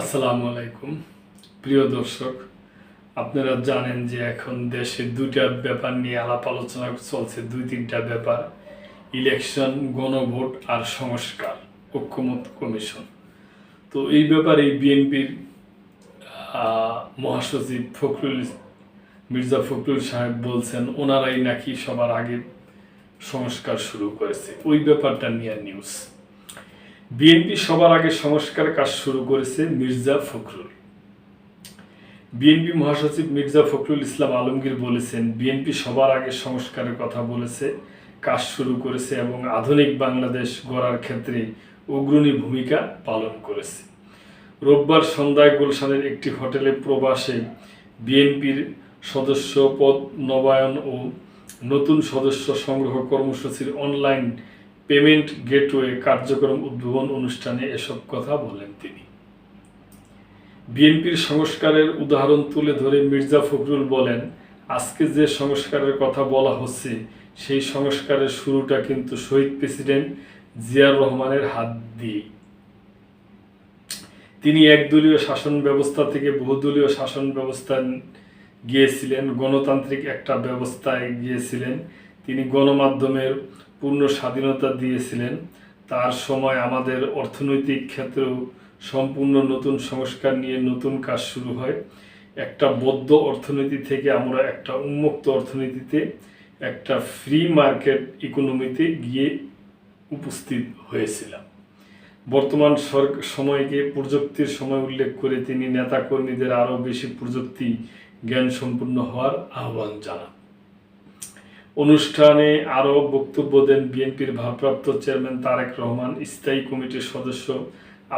আসসালামু আলাইকুম। প্রিয় দর্শক, আপনারা জানেন যে এখন দেশে দুইটা ব্যাপার নিয়ে আলাপ আলোচনা চলছে, দুই তিনটা ব্যাপার, ইলেকশন, গণভোট আর সংস্কার, ঐক্যমত কমিশন। তো এই ব্যাপারে বিএনপির মহাসচিব ফখরুল মির্জা ফখরুল সাহেব বলছেন, ওনারাই নাকি সবার আগে সংস্কার শুরু করেছে। ওই ব্যাপারটা নিয়ে নিউজ বিএনপি সবার আগে সংস্কার কাজ শুরু করেছে মির্জা ফখরুল। বিএনপি মহাসচিব মির্জা ফখরুল ইসলাম আলমগীর বলেছেন, বিএনপি সবার আগে সংস্কারের কথা বলেছে, কাজ শুরু করেছে এবং আধুনিক বাংলাদেশ গড়ার ক্ষেত্রে অগ্রণী ভূমিকা পালন করেছে। রোববার সন্ধ্যায় গুলশানের একটি হোটেলে প্রবাসে বিএনপির সদস্য পদ নবায়ন ও নতুন সদস্য সংগ্রহ কর্মসূচির অনলাইন পেমেন্ট গেটওয়ে কার্যক্রম উদ্বোধন অনুষ্ঠানে এসব কথা বলেন তিনি। বিএনপির সংস্কারের উদাহরণ তুলে ধরে মির্জা ফখরুল বলেন, আজকে যে সংস্কারের কথা বলা হচ্ছে, সেই সংস্কারের শুরুটা কিন্তু শহীদ প্রেসিডেন্ট জিয়ার রহমানের হাত দিয়ে। তিনি একদলীয় শাসন ব্যবস্থা থেকে বহুদলীয় শাসন ব্যবস্থা গিয়েছিলেন, গণতান্ত্রিক একটা ব্যবস্থায় গিয়েছিলেন। তিনি গণমাধ্যমের পূর্ণ স্বাধীনতা দিয়েছিলেন। তার সময় আমাদের অর্থনৈতিক ক্ষেত্রেও সম্পূর্ণ নতুন সংস্কার নিয়ে নতুন কাজ শুরু হয়। একটা বদ্ধ অর্থনীতি থেকে আমরা একটা উন্মুক্ত অর্থনীতিতে, একটা ফ্রি মার্কেট ইকোনমিতে গিয়ে উপস্থিত হয়েছিলাম। বর্তমান সময়কে প্রযুক্তির সময় উল্লেখ করে তিনি নেতাকর্মীদের আরও বেশি প্রযুক্তি জ্ঞান সম্পূর্ণ হওয়ার আহ্বান জানান। অনুষ্ঠানে আরও বক্তব্য দেন বিএনপির ভারপ্রাপ্ত চেয়ারম্যান তারেক রহমান, স্থায়ী কমিটির সদস্য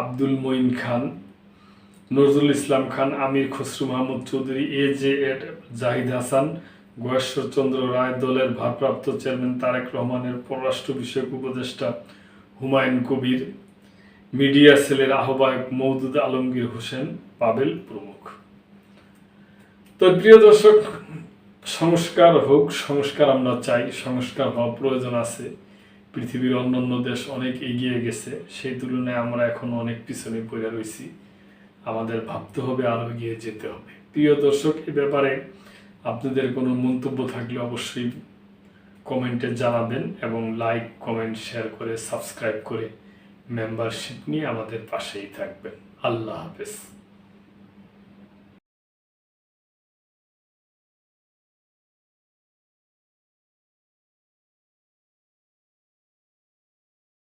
আব্দুল মঈন খান, নজরুল ইসলাম খান, আমির খসরু মাহমুদ চৌধুরী, এ জে এড জাহিদ হাসান গয়েশ্বরচন্দ্র রায় দলের ভারপ্রাপ্ত চেয়ারম্যান তারেক রহমানের পররাষ্ট্র বিষয়ক উপদেষ্টা হুমায়ুন কবির, মিডিয়া সেলের আহ্বায়ক মৌদুদ আলমগীর হোসেন, পাবেল প্রমুখ। তো প্রিয় দর্শক সংস্কার হোক, সংস্কার আমরা চাই, সংস্কার হওয়া প্রয়োজন আছে। পৃথিবীর অন্যান্য দেশ অনেক এগিয়ে গেছে, সেই তুলনায় আমরা এখন অনেক পিছনে পড়ে রয়েছি। আমাদের ভাবতে হবে আরও এগিয়ে যেতে হবে। প্রিয় দর্শক, এ ব্যাপারে আপনাদের কোনো মন্তব্য থাকলে অবশ্যই কমেন্টে জানাবেন এবং লাইক, কমেন্ট, শেয়ার করে, সাবস্ক্রাইব করে মেম্বারশিপ নিয়ে আমাদের পাশেই থাকবেন। আল্লাহ হাফেজ।